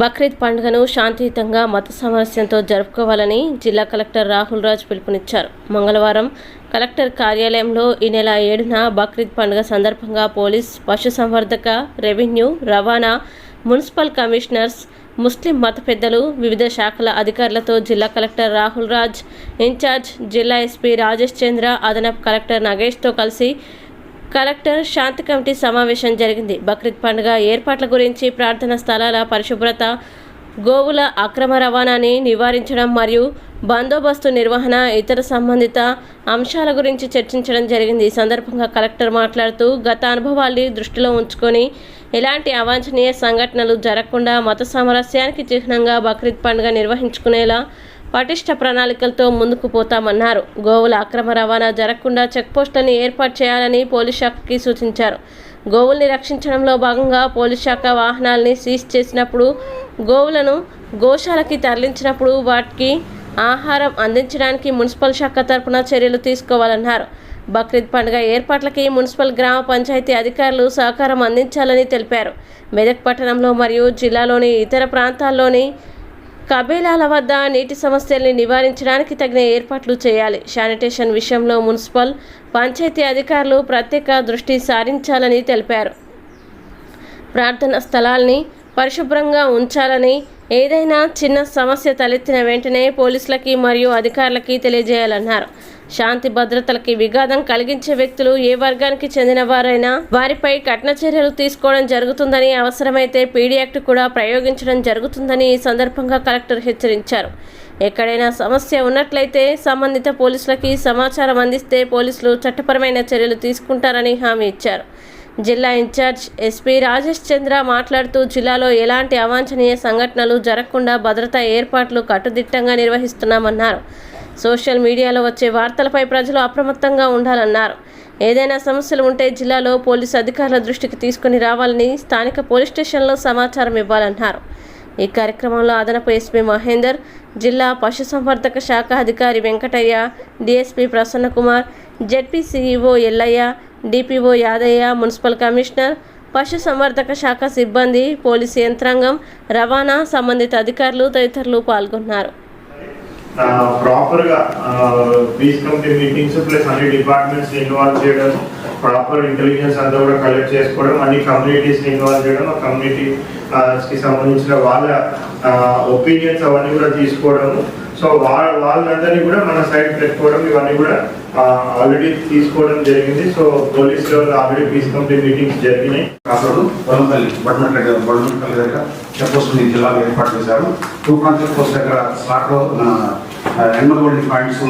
బక్రీద్ పండుగను శాంతియుతంగా మత సామరస్యంతో జరుపుకోవాలని జిల్లా కలెక్టర్ రాహుల్ రాజ్ పిలుపునిచ్చారు. మంగళవారం కలెక్టర్ కార్యాలయంలో ఈ నెల ఏడున బక్రీద్ పండుగ సందర్భంగా పోలీస్ పశుసంవర్ధక రెవెన్యూ రవాణా మున్సిపల్ కమిషనర్స్ ముస్లిం మత పెద్దలు వివిధ శాఖల అధికారులతో జిల్లా collector Rahul Raj in charge జిల్లా ఎస్పీ రాజేష్ చంద్ర అదనపు కలెక్టర్ నగేష్తో కలిసి కలెక్టర్ శాంతి కమిటీ సమావేశం జరిగింది. బక్రీద్ పండుగ ఏర్పాట్ల గురించి ప్రార్థన స్థలాల పరిశుభ్రత గోవుల అక్రమ రవాణాని నివారించడం మరియు బందోబస్తు నిర్వహణ ఇతర సంబంధిత అంశాల గురించి చర్చించడం జరిగింది. ఈ సందర్భంగా కలెక్టర్ మాట్లాడుతూ గత అనుభవాల్ని దృష్టిలో ఉంచుకొని ఎలాంటి అవాంఛనీయ సంఘటనలు జరగకుండా మత సామరస్యానికి చిహ్నంగా బక్రీద్ పండుగ నిర్వహించుకునేలా పటిష్ట ప్రణాళికలతో ముందుకు పోతామన్నారు. గోవుల అక్రమ రవాణా జరగకుండా చెక్పోస్టులను ఏర్పాటు చేయాలని పోలీస్ శాఖకి సూచించారు. గోవుల్ని రక్షించడంలో భాగంగా పోలీస్ శాఖ వాహనాల్ని సీజ్ చేసినప్పుడు గోవులను గోశాలకి తరలించినప్పుడు వాటికి ఆహారం అందించడానికి మున్సిపల్ శాఖ తరపున చర్యలు తీసుకోవాలన్నారు. బక్రీద్ పండుగ ఏర్పాట్లకి మున్సిపల్ గ్రామ పంచాయతీ అధికారులు సహకారం అందించాలని తెలిపారు. మెదక్ పట్టణంలో మరియు జిల్లాలోని ఇతర ప్రాంతాల్లోని కబేలాల వద్ద నీటి సమస్యల్ని నివారించడానికి తగిన ఏర్పాట్లు చేయాలి. శానిటేషన్ విషయంలో మున్సిపల్ పంచాయతీ అధికారులు ప్రత్యేక దృష్టి సారించాలని తెలిపారు. ప్రార్థన స్థలాల్ని పరిశుభ్రంగా ఉంచాలని ఏదైనా చిన్న సమస్య తలెత్తిన వెంటనే పోలీసులకి మరియు అధికారులకి తెలియజేయాలన్నారు. శాంతి భద్రతలకి విఘాతం కలిగించే వ్యక్తులు ఏ వర్గానికి చెందిన వారైనా వారిపై కఠిన చర్యలు తీసుకోవడం జరుగుతుందని అవసరమైతే పీడీ యాక్ట్ కూడా ప్రయోగించడం జరుగుతుందని ఈ సందర్భంగా కలెక్టర్ హెచ్చరించారు. ఎక్కడైనా సమస్య ఉన్నట్లయితే సంబంధిత పోలీసులకి సమాచారం అందిస్తే పోలీసులు చట్టపరమైన చర్యలు తీసుకుంటారని హామీ ఇచ్చారు. జిల్లా ఇన్ఛార్జ్ ఎస్పీ రాజేష్ చంద్ర మాట్లాడుతూ జిల్లాలో ఎలాంటి అవాంఛనీయ సంఘటనలు జరగకుండా భద్రతా ఏర్పాట్లు కట్టుదిట్టంగా నిర్వహిస్తున్నామన్నారు. సోషల్ మీడియాలో వచ్చే వార్తలపై ప్రజలు అప్రమత్తంగా ఉండాలన్నారు. ఏదైనా సమస్యలు ఉంటే జిల్లాలో పోలీసు అధికారుల దృష్టికి తీసుకుని రావాలని స్థానిక పోలీస్ స్టేషన్లో సమాచారం ఇవ్వాలన్నారు. ఈ కార్యక్రమంలో అదనపు ఎస్పీ మహేందర్ జిల్లా పశుసంవర్ధక శాఖ అధికారి Venkataiah DSP Prasannakumar ZP CEO Yellaiah DPO Yadaiah municipal commissioner పశుసంవర్ధక శాఖ సిబ్బంది పోలీసు యంత్రాంగం రవాణా సంబంధిత అధికారులు తదితరులు పాల్గొన్నారు. ప్రాపర్గా పీస్ కమిటీ మీటింగ్స్ ప్లస్ అన్ని డిపార్ట్మెంట్స్ ఇన్వాల్వ్ చేయడం ప్రాపర్ ఇంటెలిజెన్స్ అంతా కూడా కలెక్ట్ చేసుకోవడం అన్ని కమ్యూనిటీస్ ఇన్వాల్వ్ చేయడం ఆ కి సంబంధించిన వాళ్ళ ఒపీనియన్స్ అవన్నీ కూడా తీసుకోవడము సో వాళ్ళ వాళ్ళందరినీ కూడా మన సైడ్ పెట్టుకోవడం ఇవన్నీ కూడా ఆల్రెడీ తీసుకోవడం జరిగింది. So police level already peace committee meetings జరిగినాయి. కాసోడు పొలంపల్లి బట్టమట్ల బొల్లమట్ల దగ్గర చెక్పోస్ట్ జిల్లాలో ఏర్పాటు చేశారు. టూ కాన్ చెక్ పోస్ట్ దగ్గర స్లాట్లో ఎనిమల్ పాయింట్స్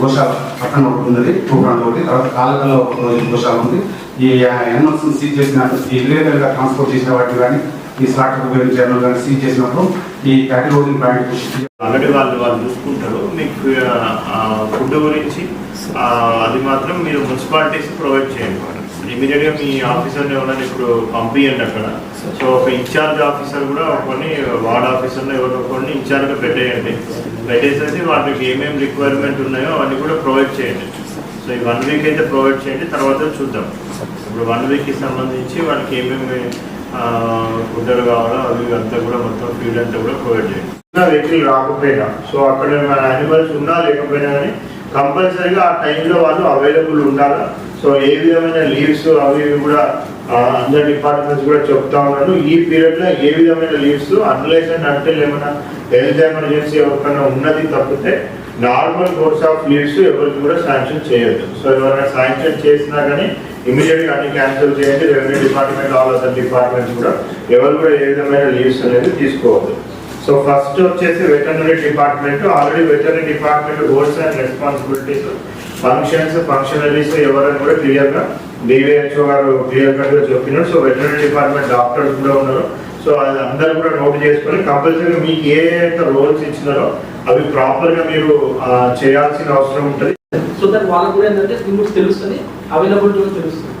గోశాల పట్టణం ఒకటి ఉన్నది టూ ఒకటి. తర్వాత కాలకల్లో ఒక గోశాల ఉంది. ఈ ఎన్ఎల్స్ సీజ్ చేసిన ఈ ఇల్లీగల్గా ట్రాన్స్పోర్ట్ చేసిన వాటి కానీ ఈ స్లాట్ ఉపయోగించే animal కానీ సీజ్ చేసినప్పుడు ఈ ప్యాకెట్ హోల్డింగ్ పాయింట్ ఆల్రెడీ వాళ్ళు వాళ్ళు చూసుకుంటారు. మీకు ఫుడ్ గురించి అది మాత్రం మీరు మున్సిపాలిటీస్ ప్రొవైడ్ చేయండి. ఇమీడియట్గా మీ ఆఫీసర్ ఎవరైనా ఇప్పుడు పంపించండి అక్కడ. సో ఒక ఇన్ఛార్జ్ ఆఫీసర్ కూడా కొన్ని వార్డ్ ఆఫీసర్ ఎవరో కొన్ని ఇన్ఛార్జ్గా పెట్టేయండి. పెట్టేసేసి వాళ్ళకి ఏమేమి రిక్వైర్మెంట్ ఉన్నాయో అవన్నీ కూడా ప్రొవైడ్ చేయండి. సో ఈ వన్ వీక్ అయితే ప్రొవైడ్ చేయండి తర్వాత చూద్దాం. ఇప్పుడు వన్ వీక్కి సంబంధించి వాళ్ళకి ఏమేమి ఫుడ్ కావాలో అవి అంతా కూడా మొత్తం ఫీడ్ అంతా కూడా ప్రొవైడ్ చేయండి. వెహికల్ రాకపోయినా సో అక్కడ మన యానిమల్స్ ఉన్నా లేకపోయినా కానీ కంపల్సరీగా ఆ టైంలో వాళ్ళు అవైలబుల్ ఉండాలా? సో ఏ విధమైన లీవ్స్ అవి ఇవి కూడా అందరి డిపార్ట్మెంట్స్ కూడా చెప్తా ఉన్నారు. ఈ పీరియడ్లో ఏ విధమైన లీవ్స్ అన్లెస్ అండ్ అంటే ఏమైనా హెల్త్ ఎమర్జెన్సీ ఎవరికైనా ఉన్నది తప్పితే నార్మల్ కోర్స్ ఆఫ్ లీవ్స్ ఎవరికి కూడా శాంక్షన్ చేయొద్దు. సో ఎవరైనా శాంక్షన్ చేసినా కానీ ఇమీడియట్గా అన్ని క్యాన్సిల్ చేయండి. Revenue department all other departments కూడా ఎవరు కూడా ఏ విధమైన లీవ్స్ అనేది తీసుకోవద్దు. సో ఫస్ట్ వచ్చేసి veterinary department already veterinary department roles and responsibilities functions functionaries ఎవరైనా కూడా క్లియర్గా డివిహెచ్ఓ గారు క్లియర్ కట్గా చెప్పినారు. సో వెటర్నరీ డిపార్ట్మెంట్ డాక్టర్స్ కూడా ఉన్నారు. సో అది అందరూ కూడా నోట్ చేసుకొని కంపల్సరీ మీకు ఏ అయితే రోల్స్ ఇచ్చినారో అవి ప్రాపర్గా మీరు చేయాల్సిన అవసరం ఉంటుంది. సో దాని వాళ్ళకు కూడా ఏంటంటే లిమిట్స్ తెలుస్తుంది అవైలబిలిటీ కూడా తెలుస్తుంది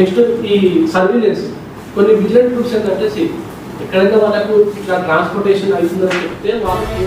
నెక్స్ట్ ఈ సర్వీలెన్స్ కొన్ని విజిలెంట్ గ్రూప్స్ ఏంటంటే ఎక్కడైతే వాళ్ళకు ఇట్లా ట్రాన్స్పోర్టేషన్ అవుతుందని చెప్తే వాళ్ళకి